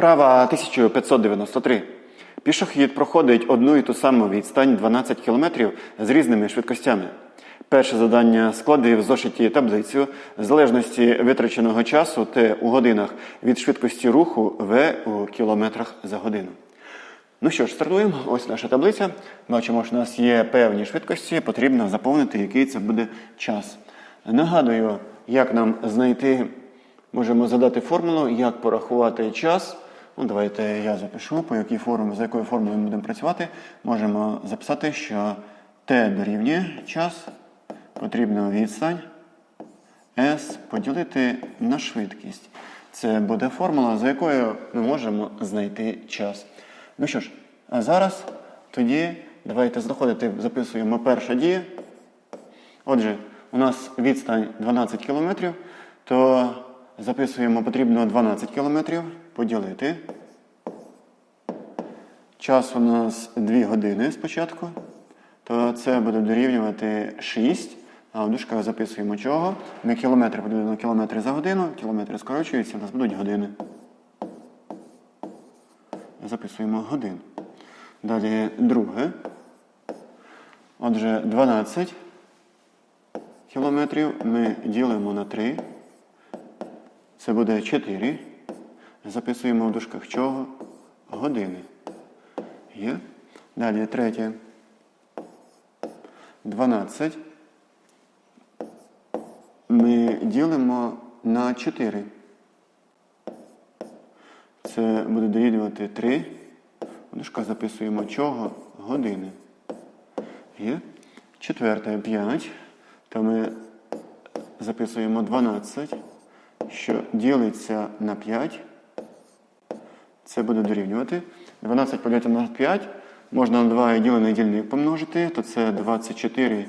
Вправа 1593. Пішохід проходить одну і ту саму відстань 12 км з різними швидкостями. Перше завдання склади в зошиті таблицю в залежності витраченого часу Т у годинах від швидкості руху В у кілометрах за годину. Ну що ж, стартуємо. Ось наша таблиця. Бачимо, що у нас є певні швидкості, потрібно заповнити, який це буде час. Нагадую, як нам знайти, можемо задати формулу, як порахувати час. Ну, давайте я запишу, по якій формулі, за якою формулою ми будемо працювати. Можемо записати, що t дорівнює час, потрібна відстань S поділити на швидкість. Це буде формула, за якою ми можемо знайти час. Ну що ж, а зараз тоді давайте знаходити, записуємо перша дія. Отже, у нас відстань 12 км, то записуємо потрібно 12 км поділити. Час у нас 2 години спочатку, то це буде дорівнювати 6. А в дужках записуємо чого. Ми кілометри поділили на кілометри за годину, кілометри скорочуються, у нас будуть години. Записуємо годин. Далі друге. Отже, 12 кілометрів ми ділимо на 3. Це буде 4. Записуємо в дужках чого? Години. Є. Далі третє. 12. Ми ділимо на 4. Це буде дорівнювати 3. В дужках записуємо чого? Години. Є. Четверте 5. То ми записуємо 12, що ділиться на 5. Це буде дорівнювати. 12 поділити на 5. Можна на 2 і ділений дільник помножити, то це 24,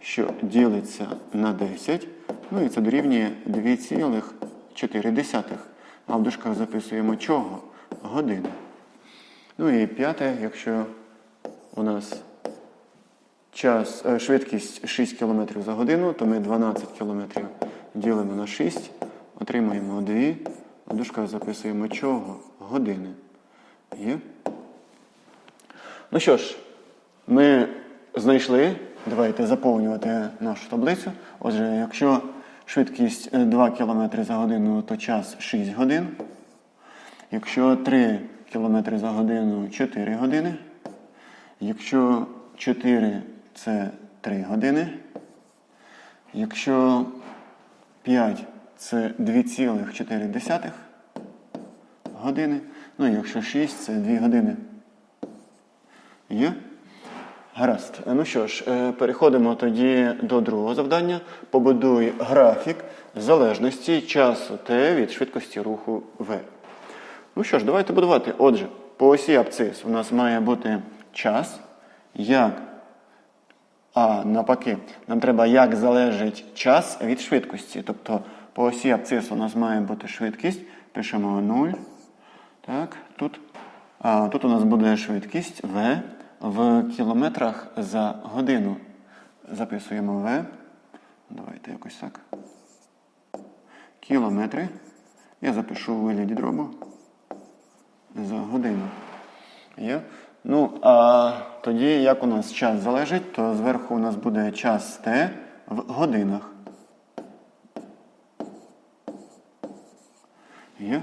що ділиться на 10. Ну і це дорівнює 2,4. А в дужках записуємо чого? Години. Ну і п'яте, якщо у нас час, е, швидкість 6 км за годину, то ми 12 км ділимо на 6, отримаємо 2, а в дужках записуємо чого? Години. Є? Ну що ж, ми знайшли. Давайте заповнювати нашу таблицю. Отже, якщо швидкість е, 2 км за годину, то час 6 годин. Якщо 3 км за годину 4 години. Якщо 4 це 3 години. Якщо 5 це 2,4 години. Ну якщо 6 це 2 години. Є? Гаразд. Ну що ж, е, переходимо тоді до другого завдання. Побудуй графік залежності часу Т від швидкості руху В. Ну що ж, давайте будувати. Отже, по осі абцис у нас має бути час, як. А навпаки, нам треба як залежить час від швидкості. Тобто по осі абцису у нас має бути швидкість. Пишемо 0. Так, тут. А, тут у нас буде швидкість V в кілометрах за годину. Записуємо V. Давайте якось так. Кілометри. Я запишу у вигляді дробу за годину. Є? Ну, а тоді, як у нас час залежить, то зверху у нас буде час Т в годинах. Є?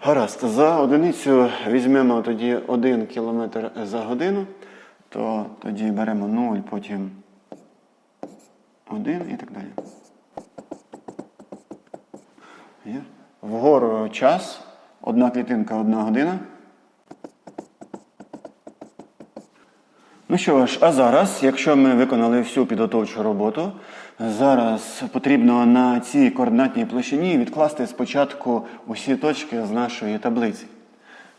Гаразд. За одиницю візьмемо тоді 1 км за годину, то тоді беремо 0, потім 1 і так далі. Є? Вгору час. Одна клітинка, одна година. Ну що ж, а зараз, якщо ми виконали всю підготовчу роботу, зараз потрібно на цій координатній площині відкласти спочатку усі точки з нашої таблиці.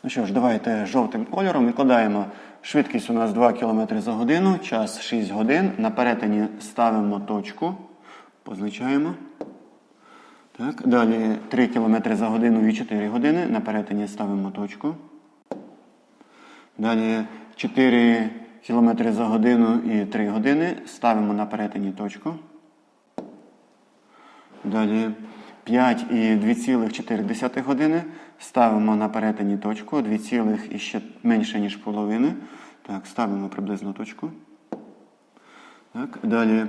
Ну що ж, давайте жовтим кольором відкладаємо. Швидкість у нас 2 км за годину, час 6 годин. На перетині ставимо точку, позначаємо. Так, Далі 3 км за годину і 4 години. На перетині ставимо точку. Далі 4 км за годину і 3 години. Ставимо на перетині точку. Далі 5 і 2,4 години. Ставимо на перетині точку 2, і ще менше, ніж половини. Так, ставимо приблизно точку. Так, далі.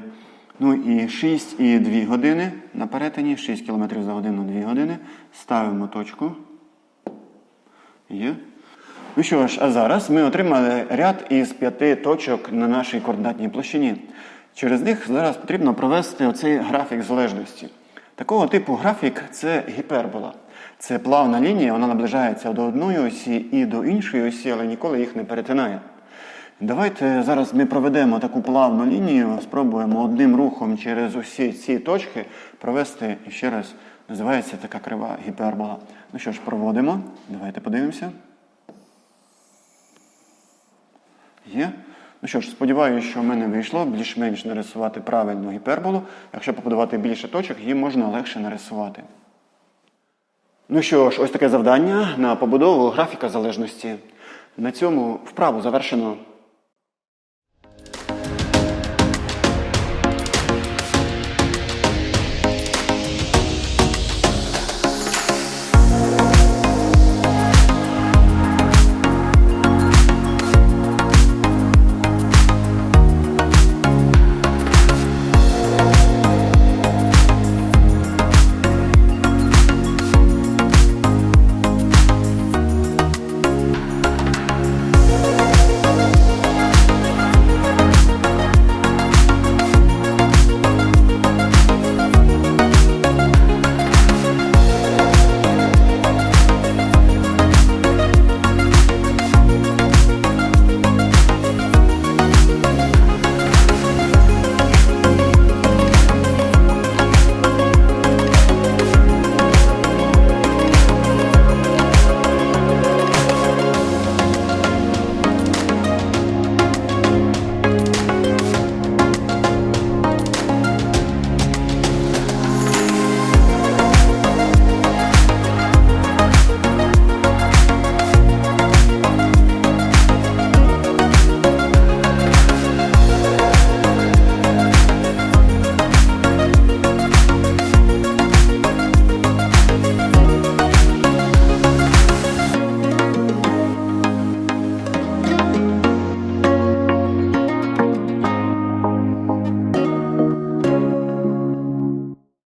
Ну і 6 і 2 години на перетині, 6 км за годину 2 години. Ставимо точку. Є. Ну що ж, а зараз ми отримали ряд із п'яти точок на нашій координатній площині. Через них зараз потрібно провести оцей графік залежності. Такого типу графік це гіпербола. Це плавна лінія, вона наближається до одної осі і до іншої осі, але ніколи їх не перетинає. Давайте зараз ми проведемо таку плавну лінію, спробуємо одним рухом через усі ці точки провести ще раз. Називається така крива гіпербола. Ну що ж, проводимо. Давайте подивимося. Є. Ну що ж, сподіваюся, що в мене вийшло більш-менш нарисувати правильну гіперболу. Якщо побудувати більше точок, її можна легше нарисувати. Ну що ж, ось таке завдання на побудову графіка залежності. На цьому вправу завершено.